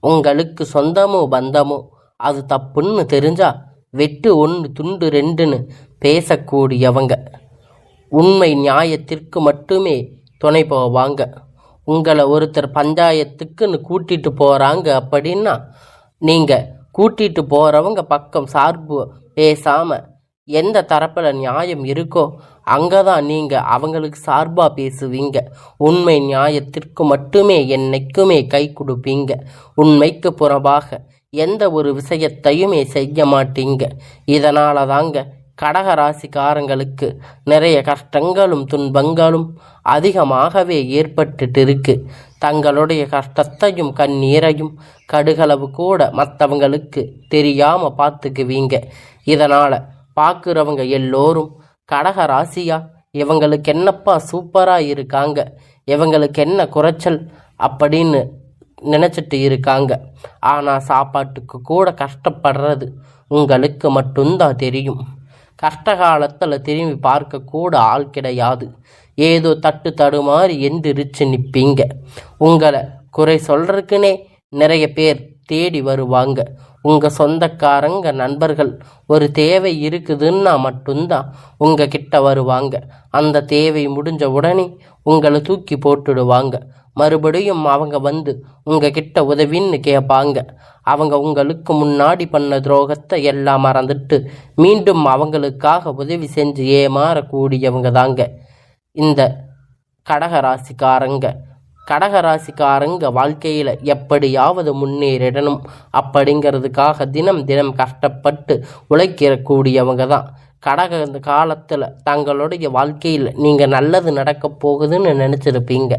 உங்களுக்கு சொந்தமோ பந்தமோ அது தப்புன்னு தெரிஞ்சா வெட்டு ஒன்று துண்டு ரெண்டுன்னு பேசக்கூடியவங்க. உண்மை நியாயத்திற்கு மட்டுமே துணை போவாங்க. உங்களை ஒருத்தர் பஞ்சாயத்துக்குன்னு கூட்டிட்டு போகிறாங்க அப்படின்னா நீங்கள் கூட்டிட்டு போகிறவங்க பக்கம் சார்பு பேசாமல் எந்த தரப்பில் நியாயம் இருக்கோ அங்கே தான் நீங்கள் அவங்களுக்கு சார்பாக பேசுவீங்க. உண்மை நியாயத்திற்கு மட்டுமே என்னைக்குமே கை கொடுப்பீங்க. உண்மைக்கு புறம்பாக எந்த ஒரு விஷயத்தையுமே செய்ய மாட்டீங்க. இதனால தாங்க கடக ராசிக்காரங்களுக்கு நிறைய கஷ்டங்களும் துன்பங்களும் அதிகமாகவே ஏற்பட்டுட்டு இருக்கு தங்களுடைய கஷ்டத்தையும் கண்ணீரையும் கடுகளவு கூட மற்றவங்களுக்கு தெரியாமல் பார்த்துக்குவீங்க. இதனால் பார்க்குறவங்க எல்லோரும் கடக ராசியா? இவங்களுக்கு என்னப்பா சூப்பராக இருக்காங்க? இவங்களுக்கு என்ன குறைச்சல் அப்படின்னு நினச்சிட்டு இருக்காங்க. ஆனால் சாப்பாட்டுக்கு கூட கஷ்டப்படுறது உங்களுக்கு மட்டும்தான் தெரியும். கஷ்ட காலத்தில் திரும்பி பார்க்கக்கூட ஆள் கிடையாது. ஏதோ தட்டு தடுமாறி எந்திரிச்சு நிற்பீங்க உங்களை குறை சொல்கிறதுக்குனே நிறைய பேர் தேடி வருவாங்க. உங்கள் சொந்தக்காரங்க நண்பர்கள் ஒரு தேவை இருக்குதுன்னா மட்டும்தான் உங்கள் கிட்ட வருவாங்க. அந்த தேவை முடிஞ்ச உடனே உங்களை தூக்கி போட்டுடுவாங்க. மறுபடியும் அவங்க வந்து உங்ககிட்ட உதவின்னு கேட்பாங்க. அவங்க உங்களுக்கு முன்னாடி பண்ண துரோகத்தை எல்லாம் மறந்துட்டு மீண்டும் அவங்களுக்காக உதவி செஞ்சு ஏமாறக்கூடியவங்க தாங்க. இந்த கடகராசிக்காரங்க கடகராசிக்காரங்க வாழ்க்கையில் எப்படியாவது முன்னேறிடணும் அப்படிங்கிறதுக்காக தினம் தினம் கஷ்டப்பட்டு உழைக்கிறக்கூடியவங்க தான் கடக இந்த காலத்தில் தங்களுடைய வாழ்க்கையில் நீங்கள் நல்லது நடக்க போகுதுன்னு நினச்சிருப்பீங்க.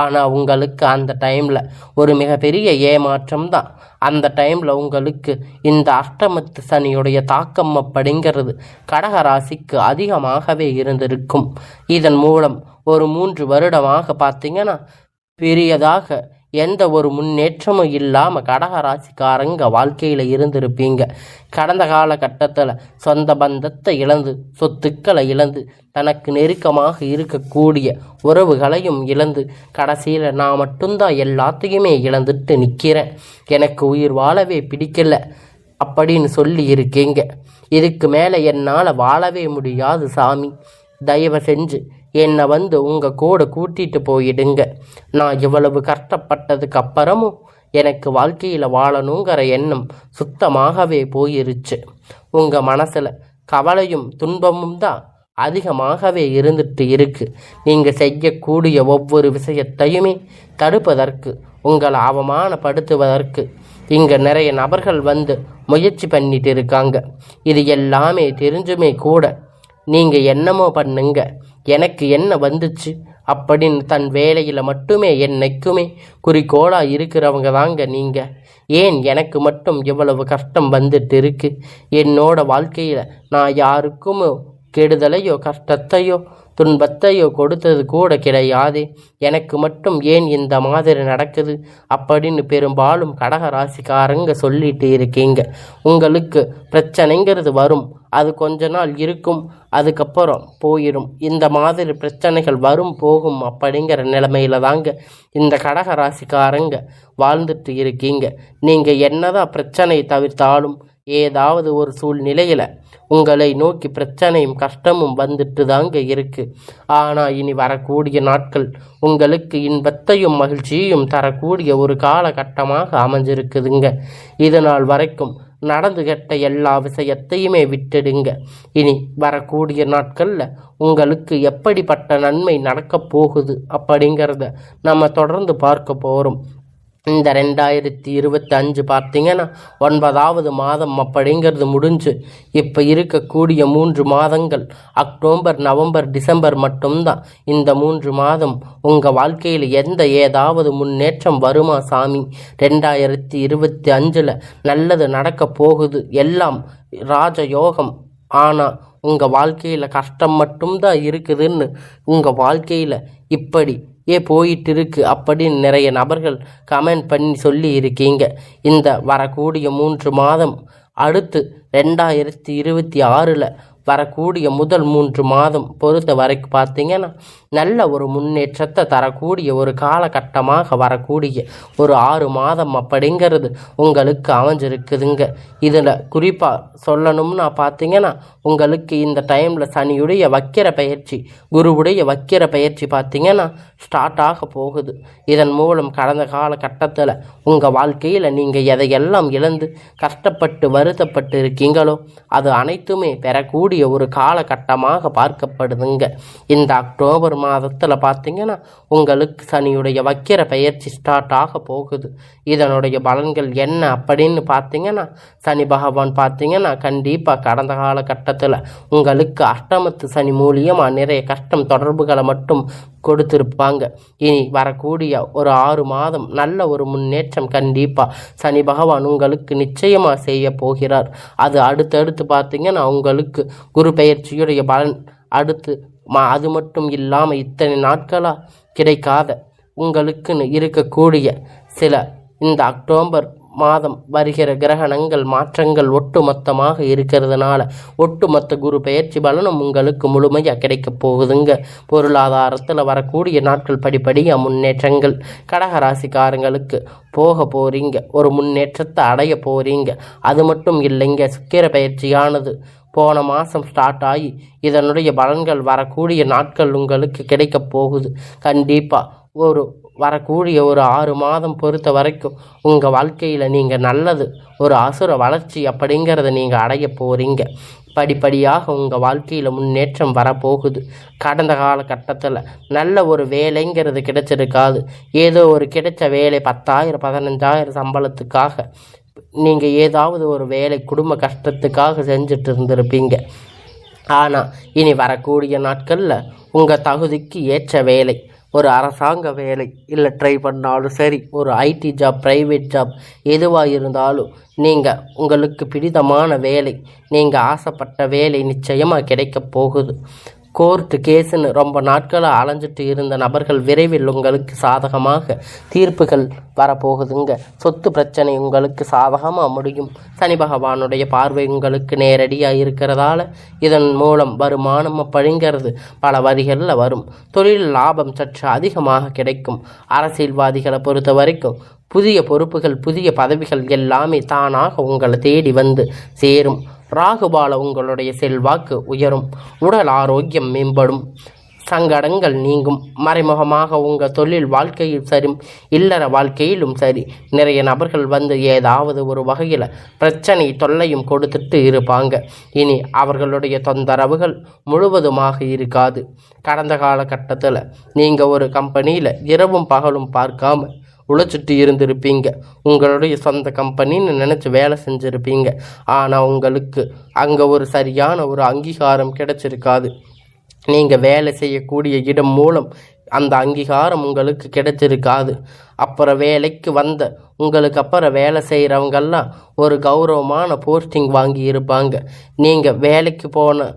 ஆனால் உங்களுக்கு அந்த டைமில் ஒரு மிகப்பெரிய ஏமாற்றம் தான் அந்த டைமில் உங்களுக்கு இந்த அஷ்டமத்து சனியுடைய தாக்கம் அப்படிங்கிறது கடக ராசிக்கு அதிகமாகவே இருந்திருக்கும். இதன் மூலம் ஒரு மூன்று வருடமாக பார்த்தீங்கன்னா பெரியதாக எந்த ஒரு முன்னேற்றமும் இல்லாமல் கடகராசிக்காரங்க வாழ்க்கையில் இருந்திருப்பீங்க. கடந்த காலகட்டத்தில் சொந்த பந்தத்தை இழந்து சொத்துக்களை இழந்து தனக்கு நெருக்கமாக இருக்கக்கூடிய உறவுகளையும் இழந்து கடைசியில் நான் மட்டும்தான் எல்லாத்தையுமே இழந்துட்டு நிற்கிறேன் எனக்கு உயிர் வாழவே பிடிக்கல அப்படின்னு சொல்லி இருக்கீங்க. இதுக்கு மேலே என்னால் வாழவே முடியாது சாமி. தயவு செஞ்சு என்னை வந்து உங்கள் கூட கூட்டிகிட்டு போயிடுங்க. நான் இவ்வளவு கஷ்டப்பட்டதுக்கு அப்புறமும் எனக்கு வாழ்க்கையில் வாழணுங்கிற எண்ணம் சுத்தமாகவே போயிருச்சு. உங்கள் மனசில் கவலையும் துன்பமும் தான் அதிகமாகவே இருந்துட்டு இருக்கு. நீங்கள் செய்யக்கூடிய ஒவ்வொரு விஷயத்தையுமே தடுப்பதற்கு உங்களை அவமானப்படுத்துவதற்கு இங்கே நிறைய நபர்கள் வந்து முயற்சி பண்ணிட்டு இருக்காங்க. இது எல்லாமே தெரிஞ்சுமே கூட நீங்கள் என்னமோ பண்ணுங்க. எனக்கு என்ன வந்துச்சு? அப்படின்னு தன் வேலையில் மட்டுமே என்னைக்குமே குறிக்கோளாக இருக்கிறவங்க தாங்க நீங்கள் ஏன் எனக்கு மட்டும் இவ்வளவு கஷ்டம் வந்துட்டு இருக்கு? என்னோட வாழ்க்கையில் நான் யாருக்கும் கெடுதலையோ கஷ்டத்தையோ துன்பத்தையோ கொடுத்தது கூட கிடையாது. எனக்கு மட்டும் ஏன் இந்த மாதிரி நடக்குது? அப்படின்னு பெரும்பாலும் கடக ராசிக்காரங்க சொல்லிட்டு இருக்கீங்க. உங்களுக்கு பிரச்சனைங்கிறது வரும். அது கொஞ்ச நாள் இருக்கும். அதுக்கப்புறம் போயிடும். இந்த மாதிரி பிரச்சனைகள் வரும் போகும் அப்படிங்கிற நிலைமையில தாங்க இந்த கடக ராசிக்காரங்க வாழ்ந்துட்டு இருக்கீங்க. நீங்கள் என்னதான் பிரச்சனை தவிர்த்தாலும் ஏதாவது ஒரு சூழ்நிலையில் உங்களை நோக்கி பிரச்சனையும் கஷ்டமும் வந்துட்டு தாங்க இருக்குது ஆனால் இனி வரக்கூடிய நாட்கள் உங்களுக்கு இன்பத்தையும் மகிழ்ச்சியையும் தரக்கூடிய ஒரு காலகட்டமாக அமைஞ்சிருக்குதுங்க. இதனால் வரைக்கும் நடந்து கெட்ட எல்லா விஷயத்தையுமே விட்டுடுங்க. இனி வரக்கூடிய நாட்களில் உங்களுக்கு எப்படிப்பட்ட நன்மை நடக்கப் போகுது அப்படிங்கிறத நம்ம தொடர்ந்து பார்க்க போகிறோம் இந்த ரெண்டாயிரத்தி இருபத்தி அஞ்சு பார்த்தீங்கன்னா ஒன்பதாவது மாதம் அப்படிங்கிறது முடிஞ்சு இப்போ இருக்கக்கூடிய மூன்று மாதங்கள் அக்டோபர் நவம்பர் டிசம்பர் மட்டும்தான். இந்த மூன்று மாதம் உங்கள் வாழ்க்கையில் எந்த ஏதாவது முன்னேற்றம் வருமா சாமி? ரெண்டாயிரத்தி இருபத்தி அஞ்சில் நல்லது நடக்க போகுது எல்லாம் ராஜயோகம். ஆனால் உங்கள் வாழ்க்கையில் கஷ்டம் மட்டும்தான் இருக்குதுன்னு உங்கள் வாழ்க்கையில் இப்படி ஏ போயிட்டு இருக்கு அப்படின்னு நிறைய நபர்கள் கமெண்ட் பண்ணி சொல்லி இருக்கீங்க. இந்த வரக்கூடிய மூன்று மாதம் அடுத்து ரெண்டாயிரத்தி இருபத்தி ஆறில் வரக்கூடிய முதல் மூன்று மாதம் பொறுத்த வரைக்கும் பார்த்தீங்கன்னா நல்ல ஒரு முன்னேற்றத்தை தரக்கூடிய ஒரு காலகட்டமாக வரக்கூடிய ஒரு ஆறு மாதம் அப்படிங்கிறது உங்களுக்கு அமைஞ்சிருக்குதுங்க. இதில் குறிப்பாக சொல்லணும்னா பார்த்தீங்கன்னா உங்களுக்கு இந்த டைமில் சனியுடைய வக்கிர பயிற்சி குருவுடைய வக்கிர பயிற்சி பார்த்தீங்கன்னா ஸ்டார்ட் ஆக போகுது. இதன் மூலம் கடந்த காலகட்டத்தில் உங்கள் வாழ்க்கையில் நீங்கள் எதையெல்லாம் இழந்து கஷ்டப்பட்டு வருத்தப்பட்டு இருக்கீங்களோ அது அனைத்துமே பெறக்கூடிய ஒரு காலகட்டமாக பார்க்கப்படுதுங்க. இந்த அக்டோபர் மாதத்தில் பார்த்தீங்கன்னா உங்களுக்கு சனியுடைய வக்கிர பயிற்சி ஸ்டார்ட் ஆக போகுது. இதனுடைய பலன்கள் என்ன அப்படின்னு பார்த்தீங்கன்னா சனி பகவான் பார்த்தீங்கன்னா கண்டிப்பாக கடந்த காலகட்டத்தில் உங்களுக்கு அஷ்டமத்து சனி மூலியமாக நிறைய கஷ்டம் தொடர்புகளை மட்டும் கொடுத்துருப்பாங்க. இனி வரக்கூடிய ஒரு ஆறு மாதம் நல்ல ஒரு முன்னேற்றம் கண்டிப்பாக சனி பகவான் உங்களுக்கு நிச்சயமாக செய்ய போகிறார். அது அடுத்தடுத்து பார்த்தீங்கன்னா உங்களுக்கு குரு பெயர்ச்சியுடைய பலன் அடுத்து மா அது மட்டும் இல்லாமல் இத்தனை நாட்களாக கிடைக்காத உங்களுக்குன்னு இருக்கக்கூடிய சில இந்த அக்டோபர் மாதம் வருகிற கிரகணங்கள் மாற்றங்கள் ஒட்டுமொத்தமாக இருக்கிறதுனால ஒட்டுமொத்த குரு பயிற்சி பலனும் உங்களுக்கு முழுமையாக கிடைக்கப் போகுதுங்க. பொருளாதாரத்தில் வரக்கூடிய நாட்கள் படிப்படியாக முன்னேற்றங்கள். கடகராசிக்காரங்களுக்கு போக போகிறீங்க ஒரு முன்னேற்றத்தை அடைய போகிறீங்க அது மட்டும் இல்லைங்க. சுக்கிர பயிற்சியானது போன மாதம் ஸ்டார்ட் ஆகி இதனுடைய பலன்கள் வரக்கூடிய நாட்கள் உங்களுக்கு கிடைக்கப் போகுது. கண்டிப்பாக ஒரு வரக்கூடிய ஒரு ஆறு மாதம் பொறுத்த வரைக்கும் உங்கள் வாழ்க்கையில் நீங்கள் நல்லது ஒரு அசுர வளர்ச்சி அப்படிங்கிறத நீங்கள் அடைய போகிறீங்க படிப்படியாக உங்கள் வாழ்க்கையில் முன்னேற்றம் வரப்போகுது. கடந்த காலகட்டத்தில் நல்ல ஒரு வேலைங்கிறது கிடைச்சிருக்காது. ஏதோ ஒரு கிடைச்ச வேலை பத்தாயிரம் பதினஞ்சாயிரம் சம்பளத்துக்காக நீங்கள் ஏதாவது ஒரு வேலை குடும்ப கஷ்டத்துக்காக செஞ்சுட்டு இருந்திருப்பீங்க. ஆனால் இனி வரக்கூடிய நாட்களில் உங்கள் தகுதிக்கு ஏற்ற வேலை ஒரு அரசாங்க வேலை இல்லை ட்ரை பண்ணாலும் சரி ஒரு ஐடி ஜாப் ப்ரைவேட் ஜாப் எதுவாக இருந்தாலும் நீங்கள் உங்களுக்கு பிடித்தமான வேலை நீங்கள் ஆசைப்பட்ட வேலை நிச்சயமாக கிடைக்க போகுது. கோர்ட்டு கேஸுன்னு ரொம்ப நாட்களாக அலைஞ்சிட்டு இருந்த நபர்கள் விரைவில் உங்களுக்கு சாதகமாக தீர்ப்புகள் வரப்போகுதுங்க. சொத்து பிரச்சனை உங்களுக்கு சாதகமாக முடியும். சனி பகவானுடைய பார்வை உங்களுக்கு நேரடியாக இருக்கிறதால இதன் மூலம் வருமானம் அப்படிங்கிறது பல வரிகளில் வரும். தொழில் லாபம் சற்று அதிகமாக கிடைக்கும். அரசியல்வாதிகளை பொறுத்த வரைக்கும் புதிய பொறுப்புகள் புதிய பதவிகள் எல்லாமே தானாக உங்களை தேடி வந்து சேரும். ராகுபால உங்களுடைய செல்வாக்கு உயரும். உடல் ஆரோக்கியம் மேம்படும். சங்கடங்கள் நீங்கும். மறைமுகமாக உங்கள் தொழில் வாழ்க்கையில் சரி இல்லற வாழ்க்கையிலும் சரி நிறைய நபர்கள் வந்து ஏதாவது ஒரு வகையில் பிரச்சனை தொல்லையும் கொடுத்துட்டு இருப்பாங்க. இனி அவர்களுடைய தொந்தரவுகள் முழுவதுமாக இருக்காது. கடந்த காலகட்டத்தில் நீங்கள் ஒரு கம்பெனியில் இரவும் பகலும் பார்க்காம உழைச்சிட்டு இருந்திருப்பீங்க. உங்களுடைய சொந்த கம்பெனின்னு நினச்சி வேலை செஞ்சுருப்பீங்க. ஆனால் உங்களுக்கு அங்கே ஒரு சரியான ஒரு அங்கீகாரம் கிடைச்சிருக்காது. நீங்கள் வேலை செய்யக்கூடிய இடம் மூலம் அந்த அங்கீகாரம் உங்களுக்கு கிடைச்சிருக்காது. அப்புறம் வேலைக்கு வந்த உங்களுக்கு அப்புறம் வேலை செய்கிறவங்கெல்லாம் ஒரு கௌரவமான போஸ்டிங் வாங்கி இருப்பாங்க. நீங்கள் வேலைக்கு போன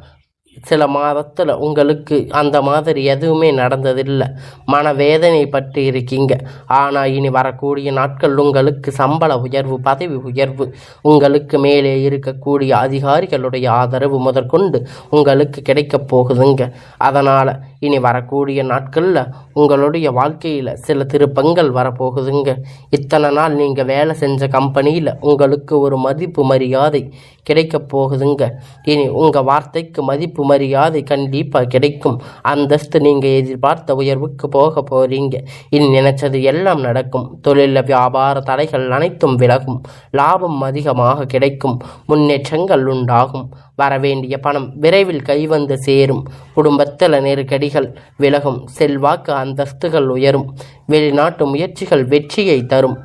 சில மாதத்தில் உங்களுக்கு அந்த மாதிரி எதுவுமே நடந்ததில்லை. மனவேதனை பட்டு இருக்கீங்க. ஆனால் இனி வரக்கூடிய நாட்கள் உங்களுக்கு சம்பள உயர்வு பதவி உயர்வு உங்களுக்கு மேலே இருக்கக்கூடிய அதிகாரிகளுடைய ஆதரவு முதற்கொண்டு உங்களுக்கு கிடைக்கப் போகுதுங்க. அதனால் இனி வரக்கூடிய நாட்களில் உங்களுடைய வாழ்க்கையில் சில திருப்பங்கள் வரப்போகுதுங்க. இத்தனை நாள் நீங்கள் வேலை செஞ்ச கம்பெனியில் உங்களுக்கு ஒரு மதிப்பு மரியாதை கிடைக்கப் போகுதுங்க. இனி உங்கள் வார்த்தைக்கு மதிப்பு மரியாதை கண்டிப்பாக கிடைக்கும். அந்தஸ்து நீங்கள் எதிர்பார்த்த உயர்வுக்கு போக போகிறீங்க இனி நினைச்சது எல்லாம் நடக்கும். தொழிலில் வியாபார தடைகள் அனைத்தும் விலகும். லாபம் அதிகமாக கிடைக்கும். முன்னேற்றங்கள் உண்டாகும். வரவேண்டிய பணம் விரைவில் கைவந்து சேரும். குடும்பத்தில் நெருக்கடிகள் விலகும். செல்வாக்கு அந்தஸ்துகள் உயரும். வெளிநாட்டு முயற்சிகள் வெற்றியை தரும்.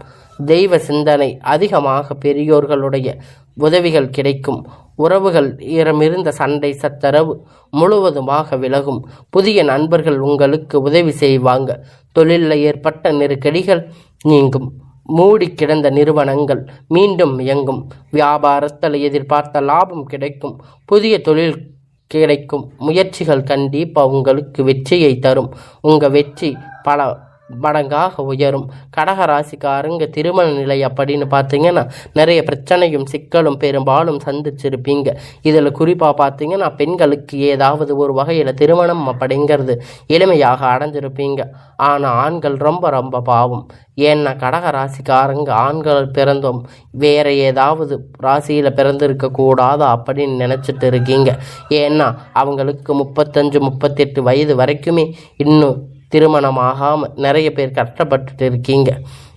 தெய்வ சிந்தனை அதிகமாக பெரியோர்களுடைய உதவிகள் கிடைக்கும். உறவுகள் இடமிருந்த சண்டை சத்தரவு முழுவதுமாக விலகும். புதிய நண்பர்கள் உங்களுக்கு உதவி செய்வாங்க. தொழிலில் ஏற்பட்ட நெருக்கடிகள் நீங்கும். மூடி கிடந்த நிறுவனங்கள் மீண்டும் இயங்கும். வியாபாரத்தில் எதிர்பார்த்த லாபம் கிடைக்கும். புதிய தொழில் கிடைக்கும். முயற்சிகள் கண்டிப்பாக உங்களுக்கு வெற்றியை தரும். உங்கள் வெற்றி பல மடங்காக உயரும். கடகராசிக்காரங்க திருமண நிலை அப்படின்னு பார்த்தீங்கன்னா நிறைய பிரச்சனையும் சிக்கலும் பெரும்பாலும் சந்திச்சிருப்பீங்க. இதில் குறிப்பாக பார்த்தீங்கன்னா பெண்களுக்கு ஏதாவது ஒரு வகையில் திருமணம் அப்படிங்கிறது எளிமையாக அடைஞ்சிருப்பீங்க. ஆனால் ஆண்கள் ரொம்ப ரொம்ப பாவம். ஏன்னா கடக ராசிக்காரங்க ஆண்கள் பிறந்தோம் வேற ஏதாவது ராசியில் பிறந்திருக்க கூடாதா அப்படின்னு நினச்சிட்டு இருக்கீங்க. ஏன்னா அவங்களுக்கு முப்பத்தஞ்சு முப்பத்தெட்டு வயது வரைக்குமே இன்னும் திருமணமாகாமல் நிறைய பேர் கஷ்டப்பட்டுட்டு இருக்கீங்க.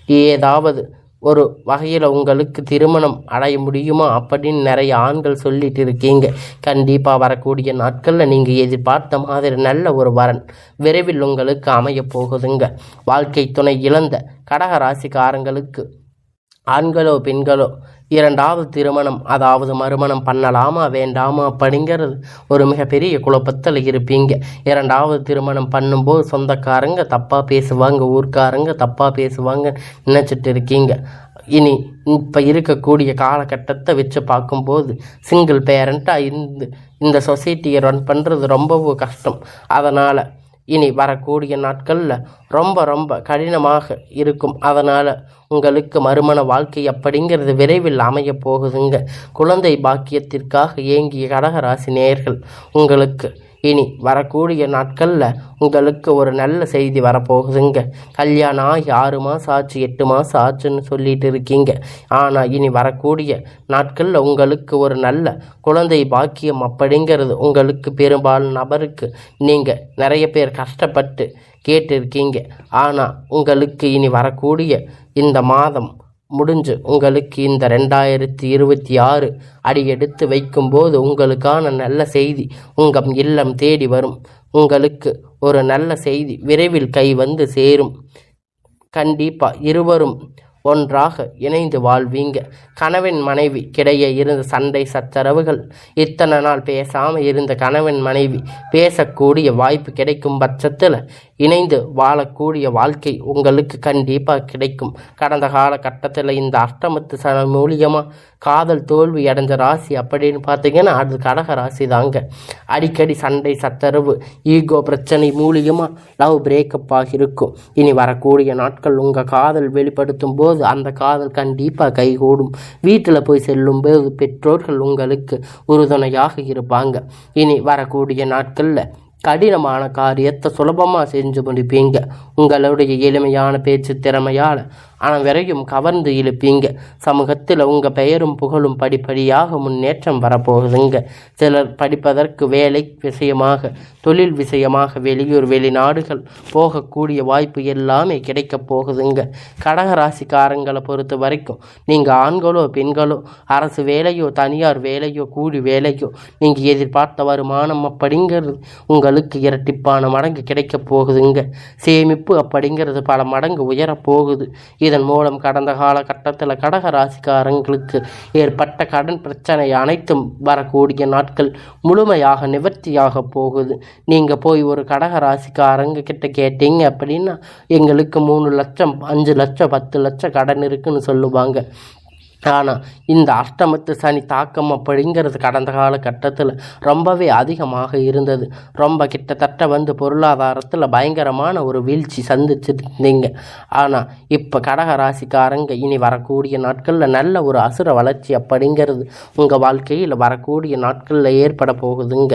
ஏதாவது ஒரு வகையில் உங்களுக்கு திருமணம் அடைய முடியுமா அப்படின்னு நிறைய ஆண்கள் சொல்லிட்டு இருக்கீங்க. கண்டிப்பாக வரக்கூடிய நாட்களில் நீங்கள் எதிர்பார்த்த மாதிரி நல்ல ஒரு வரன் விரைவில் உங்களுக்கு அமைய போகுதுங்க. வாழ்க்கை துணை இழந்த கடக ராசிக்காரங்களுக்கு ஆண்களோ பெண்களோ இரண்டாவது திருமணம் அதாவது மறுமணம் பண்ணலாமா வேண்டாமா அப்படிங்கிறது ஒரு மிகப்பெரிய குழப்பத்தில் இருப்பீங்க. இரண்டாவது திருமணம் பண்ணும்போது சொந்தக்காரங்க தப்பாக பேசுவாங்க ஊர்க்காரங்க தப்பாக பேசுவாங்க நினச்சிட்டு இருக்கீங்க. இனி இப்போ இருக்கக்கூடிய காலகட்டத்தை வச்சு பார்க்கும்போது சிங்கிள் பேரண்ட்டாக இந்த இந்த சொசைட்டியை ரன் பண்ணுறது ரொம்பவும் கஷ்டம். அதனால் இனி வரக்கூடிய நாட்களில் ரொம்ப ரொம்ப கடினமாக இருக்கும். அதனால் உங்களுக்கு மறுமண வாழ்க்கை அப்படிங்கிறது விரைவில் அமைய போகுதுங்க. குழந்தை பாக்கியத்திற்காக ஏங்கிய கடகராசி நேயர்கள் உங்களுக்கு இனி வரக்கூடிய நாட்களில் உங்களுக்கு ஒரு நல்ல செய்தி வரப்போகுதுங்க. கல்யாணம் ஆகி ஆறு மாதம் ஆச்சு எட்டு மாதம் ஆச்சுன்னு சொல்லிட்டு இருக்கீங்க. ஆனால் இனி வரக்கூடிய நாட்களில் உங்களுக்கு ஒரு நல்ல குழந்தை பாக்கியம் அப்படிங்கிறது உங்களுக்கு பெரும்பாலும் நபருக்கு நீங்கள் நிறைய பேர் கஷ்டப்பட்டு கேட்டிருக்கீங்க. ஆனால் உங்களுக்கு இனி வரக்கூடிய இந்த மாதம் முடிஞ்சு உங்களுக்கு இந்த ரெண்டாயிரத்தி இருபத்தி ஆறு அடி எடுத்து வைக்கும்போது உங்களுக்கான நல்ல செய்தி உங்கள் இல்லம் தேடி வரும். உங்களுக்கு ஒரு நல்ல செய்தி விரைவில் கை வந்து சேரும். கண்டிப்பாக இருவரும் ஒன்றாக இணைந்து வாழ்வீங்க. கணவன் மனைவி கிடையே இருந்த சண்டை சச்சரவுகள். இத்தனை நாள் பேசாமல் இருந்த கணவன் மனைவி பேசக்கூடிய வாய்ப்பு கிடைக்கும் பட்சத்தில் இணைந்து வாழக்கூடிய வாழ்க்கை உங்களுக்கு கண்டிப்பாக கிடைக்கும். கடந்த காலகட்டத்தில் இந்த அஷ்டமத்து சன மூலியமாக காதல் தோல்வி அடைஞ்ச ராசி அப்படின்னு பார்த்தீங்கன்னா அது கடக ராசி தாங்க. அடிக்கடி சண்டை சத்தரவு ஈகோ பிரச்சனை மூலியமாக லவ் பிரேக்கப் ஆகியிருக்கும். இனி வரக்கூடிய நாட்கள் உங்கள் காதல் வெளிப்படுத்தும் போது அந்த காதல் கண்டிப்பாக கைகூடும். வீட்டில் போய் செல்லும் போது பெற்றோர்கள் உங்களுக்கு உறுதுணையாக இருப்பாங்க. இனி வரக்கூடிய நாட்களில் கடினமான காரியத்தை சுலபமாக செஞ்சு முடிப்பீங்க. உங்களுடைய எளிமையான பேச்சு திறமையால் அனைவரையும் கவர்ந்து இழுப்பீங்க. சமூகத்தில் உங்கள் பெயரும் புகழும் படிப்படியாக முன்னேற்றம் வரப்போகுதுங்க. சிலர் படிப்பதற்கு வேலை விஷயமாக தொழில் விஷயமாக வெளியூர் வெளிநாடுகள் போகக்கூடிய வாய்ப்பு எல்லாமே கிடைக்கப் போகுதுங்க. கடகராசிக்காரங்களை பொறுத்த வரைக்கும் நீங்கள் ஆண்களோ பெண்களோ அரசு வேலையோ தனியார் வேலையோ கூலி வேலையோ நீங்கள் எதிர்பார்த்த வருமானம் அப்படிங்கிறது உங்களுக்கு இரட்டிப்பான மடங்கு கிடைக்கப் போகுதுங்க. சேமிப்பு அப்படிங்கிறது பல மடங்கு உயரப்போகுது இதன் மூலம் கடந்த காலகட்டத்தில் கடக ராசிக்காரங்களுக்கு ஏற்பட்ட கடன் பிரச்சனை அனைத்தும் வரக்கூடிய நாட்கள் முழுமையாக நிவர்த்தியாக போகுது. நீங்கள் போய் ஒரு கடக ராசிக்காரங்க கிட்ட கேட்டீங்க அப்படின்னா எங்களுக்கு மூணு லட்சம் அஞ்சு லட்சம் பத்து லட்சம் கடன் இருக்குன்னு சொல்லுவாங்க. ஆனால் இந்த அஷ்டமத்து சனி தாக்கம் அப்படிங்கிறது கடந்த காலகட்டத்தில் ரொம்பவே அதிகமாக இருந்தது. ரொம்ப கிட்டத்தட்ட வந்து பொருளாதாரத்தில் பயங்கரமான ஒரு வீழ்ச்சி சந்திச்சிருந்தீங்க. ஆனால் இப்போ கடக ராசிக்காரங்க இனி வரக்கூடிய நாட்களில் நல்ல ஒரு அசுர வளர்ச்சி அப்படிங்கிறது உங்கள் வாழ்க்கையில் வரக்கூடிய நாட்களில் ஏற்பட போகுதுங்க.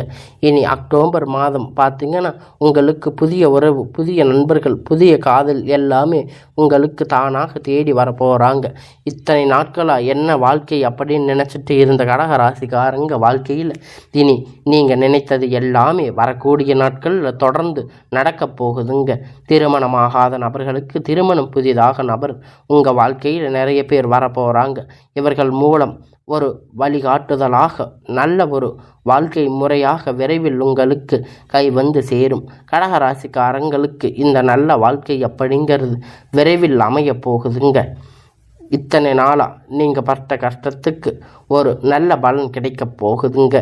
இனி அக்டோபர் மாதம் பார்த்திங்கன்னா உங்களுக்கு புதிய உறவு புதிய நண்பர்கள் புதிய காதல் எல்லாமே உங்களுக்கு தானாக தேடி வரப்போகிறாங்க இத்தனை நாட்களாக என்ன வாழ்க்கை அப்படின்னு நினச்சிட்டு இருந்த கடக ராசிக்காரங்க வாழ்க்கையில் இனி நீங்கள் நினைத்தது எல்லாமே வரக்கூடிய நாட்களில் தொடர்ந்து நடக்கப் போகுதுங்க. திருமணமாகாத நபர்களுக்கு திருமணம் புதிதாக நபர் உங்கள் வாழ்க்கையில் நிறைய பேர் வரப்போகிறாங்க இவர்கள் மூலம் ஒரு வழிகாட்டுதலாக நல்ல ஒரு வாழ்க்கை முறையாக விரைவில் உங்களுக்கு கை வந்து சேரும். கடகராசிக்காரங்களுக்கு இந்த நல்ல வாழ்க்கை அப்படிங்கிறது விரைவில் அமையப் போகுதுங்க. இத்தனை நாளாக நீங்கள் பட்ட கஷ்டத்துக்கு ஒரு நல்ல பலன் கிடைக்க போகுதுங்க.